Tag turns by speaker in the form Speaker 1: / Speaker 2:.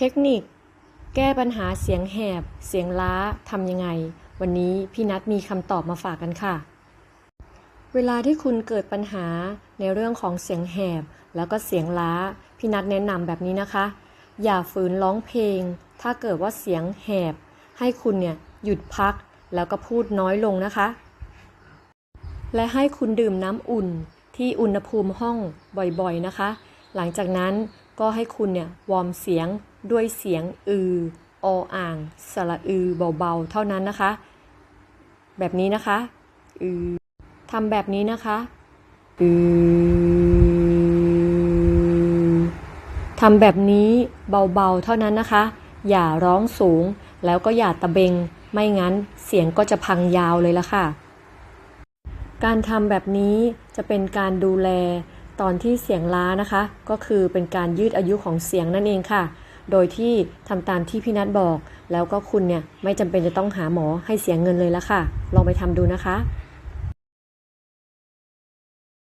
Speaker 1: เทคนิค แก้ปัญหาเสียงแหบ เสียงล้าทำยังไง วันนี้พี่นัทมีคำตอบมาฝากกันค่ะ เวลาที่คุณเกิดปัญหาในเรื่องของเสียงแหบ แล้วก็เสียงล้า พี่นัทแนะนำแบบนี้นะคะ อย่าฝืนร้องเพลง ถ้าเกิดว่าเสียงแหบ ให้คุณเนี่ยหยุดพัก แล้วก็พูดน้อยลงนะคะ และให้คุณดื่มน้ำอุ่นที่อุณหภูมิห้องบ่อยๆนะคะ หลังจากนั้นก็ให้คุณเนี่ยวอร์มเสียง ด้วยเสียงอือออ่างสระอือเบาๆ เท่านั้นนะคะ แบบนี้นะคะอือทำแบบนี้นะคะอือทำแบบนี้เบาๆ เท่านั้นนะคะ อย่าร้องสูงแล้วก็อย่าตะเบง ไม่งั้นเสียงก็จะพังยาวเลยละค่ะ การทำแบบนี้จะเป็นการดูแลตอนที่เสียงล้านะคะ ก็คือเป็นการยืดอายุของเสียงนั่นเองค่ะ โดยที่ทำตามที่พี่นัทบอก แล้วก็คุณเนี่ยไม่จำเป็นจะต้องหาหมอให้เสียเงินเลยละค่ะ ลองไปทำดูนะคะ